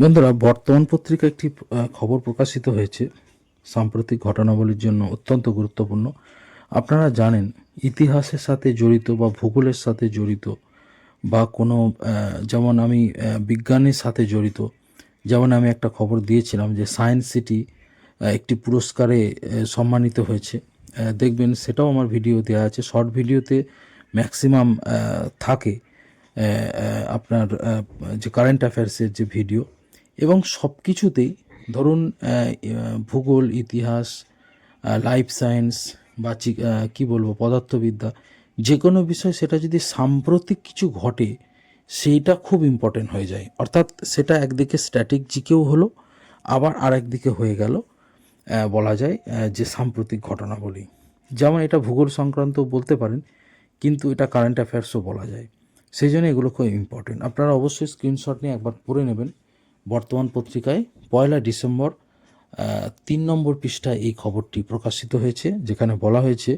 বন্ধুরা, বর্তমান পত্রিকা একটি খবর প্রকাশিত হয়েছে। সাম্প্রতিক ঘটনাবলীর জন্য অত্যন্ত গুরুত্বপূর্ণ। আপনারা জানেন, ইতিহাসের সাথে জড়িত বা ভূগোলের সাথে জড়িত বা কোনো যেমন আমি বিজ্ঞানের সাথে জড়িত, যেমন আমি একটা খবর দিয়েছিলাম যে সায়েন্স সিটি একটি পুরস্কারে সম্মানিত হয়েছে। দেখবেন সেটাও আমার ভিডিও দেওয়া আছে। শর্ট ভিডিওতে ম্যাক্সিমাম থাকে আপনার যে কারেন্ট অ্যাফেয়ার্সের যে ভিডিও এবং সব কিছুতেই ধরুন ভূগোল, ইতিহাস লাইফ সায়েন্স বা কি বলব, পদার্থবিদ্যা যে কোনো বিষয় সেটা যদি সাম্প্রতিক কিছু ঘটে, সেইটা খুব ইম্পর্টেন্ট হয়ে যায়। অর্থাৎ সেটা একদিকে স্ট্র্যাটেজিকেও হলো, আবার আর একদিকে হয়ে গেল বলা যায় যে সাম্প্রতিক ঘটনাবলী। যেমন এটা ভূগোল সংক্রান্ত বলতে পারেন, কিন্তু এটা কারেন্ট অ্যাফেয়ার্সও বলা যায়। সেই জন্য এগুলো খুব ইম্পর্টেন্ট আপনারা অবশ্যই স্ক্রিনশট নিয়ে একবার পড়ে নেবেন। বর্তমান পত্রিকায় পয়লা ডিসেম্বর তিন নম্বর পৃষ্ঠায় এই খবরটি প্রকাশিত হয়েছে, যেখানে বলা হয়েছে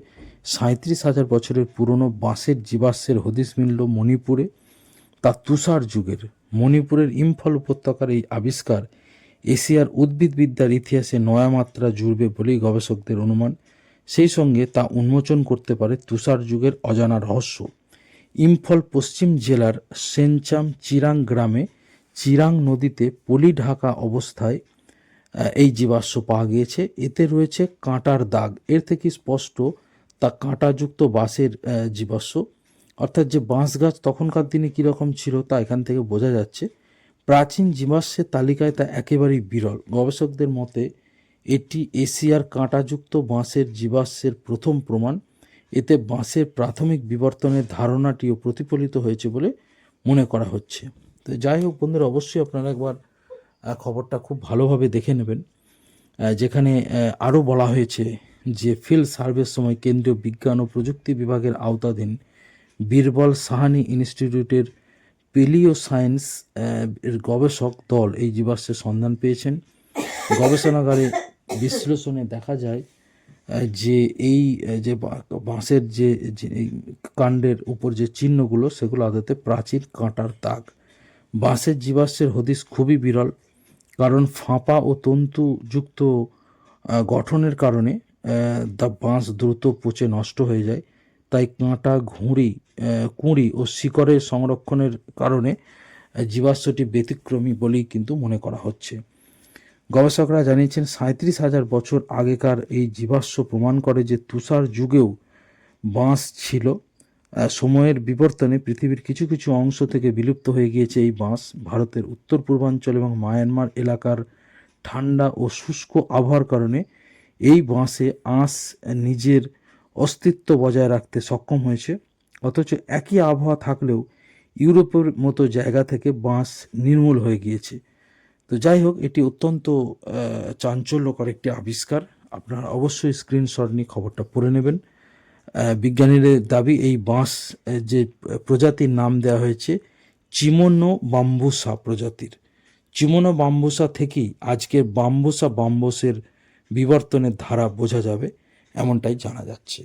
সাঁত্রিশ হাজার বছরের পুরনো বাঁশের জীবাশ্মের হদিস মিলল মণিপুরে। তা তুষার যুগের। মণিপুরের ইম্ফল উপত্যকার এই আবিষ্কার এশিয়ার উদ্ভিদবিদ্যার ইতিহাসে নয়া মাত্রা জুড়বে বলেই গবেষকদের অনুমান। সেই সঙ্গে তা উন্মোচন করতে পারে তুষার যুগের অজানা রহস্য। ইম্ফল পশ্চিম জেলার সেনচাম চিরাং গ্রামে চিরাং নদীতে পলি ঢাকা অবস্থায় এই জীবাশ্ম পাওয়া গিয়েছে। এতে রয়েছে কাঁটার দাগ। এর থেকে স্পষ্ট তা কাঁটাযুক্ত বাঁশের জীবাশ্ম। অর্থাৎ যে বাঁশ গাছ তখনকার দিনে কীরকম ছিল তা এখান থেকে বোঝা যাচ্ছে। প্রাচীন জীবাশ্মের তালিকায় তা একেবারেই বিরল। গবেষকদের মতে, এটি এশিয়ার কাঁটাযুক্ত বাঁশের জীবাশ্মের প্রথম প্রমাণ। এতে বাঁশের প্রাথমিক বিবর্তনের ধারণাটিও প্রতিফলিত হয়েছে বলে মনে করা হচ্ছে। তো যাই হোক বন্ধুরা, অবশ্যই আপনারা একবার খবরটা খুব ভালোভাবে দেখে নেবেন। যেখানে আরও বলা হয়েছে যে ফিল্ড সার্ভের সময় কেন্দ্রীয় বিজ্ঞান ও প্রযুক্তি বিভাগের আওতাধীন বীরবল সাহানি ইনস্টিটিউটের পেলিও সায়েন্স এর গবেষক দল এই জীবাশ্মের সন্ধান পেয়েছেন। গবেষণাগারে বিশ্লেষণে দেখা যায় যে এই যে বাঁশের যে যে কাণ্ডের উপর যে চিহ্নগুলো, সেগুলো আদতে প্রাচীর কাঁটার দাগ। বাঁশের জীবাশ্মের হদিস খুবই বিরল, কারণ ফাঁপা ও তন্তুযুক্ত গঠনের কারণে দা বাঁশ দ্রুত পচে নষ্ট হয়ে যায়। তাই কাঁটা, ঘুড়ি কুঁড়ি ও শিকড়ের সংরক্ষণের কারণে জীবাশ্মটি ব্যতিক্রমী বলেই কিন্তু মনে করা হচ্ছে। গবেষকরা জানিয়েছেন সাঁত্রিশ হাজার বছর আগেকার এই জীবাশ্ম প্রমাণ করে যে তুষার যুগেও বাঁশ ছিল। সময়ের বিবর্তনে পৃথিবীর কিছু কিছু অংশ থেকে বিলুপ্ত হয়ে গিয়েছে এই বাঁশ। ভারতের উত্তর পূর্বাঞ্চল এবং মায়ানমার এলাকার ঠান্ডা ও শুষ্ক আবহাওয়ার কারণে এই বাঁশে আঁশ নিজের অস্তিত্ব বজায় রাখতে সক্ষম হয়েছে। অথচ একই আবহাওয়া থাকলেও ইউরোপের মতো জায়গা থেকে বাঁশ নির্মূল হয়ে গিয়েছে। তো যাই হোক, এটি অত্যন্ত চাঞ্চল্যকর একটি আবিষ্কার। আপনারা অবশ্যই স্ক্রিনশট নিয়ে খবরটা পড়ে নেবেন। বিজ্ঞানীদের দাবি, এই বাঁশ যে প্রজাতির নাম দেওয়া হয়েছে চিমনো বাম্বুসা প্রজাতির। চিমনো বাম্বুসা থেকেই আজকের বাম্বুসা বাম্বসের বিবর্তনের ধারা বোঝা যাবে, এমনটাই জানা যাচ্ছে।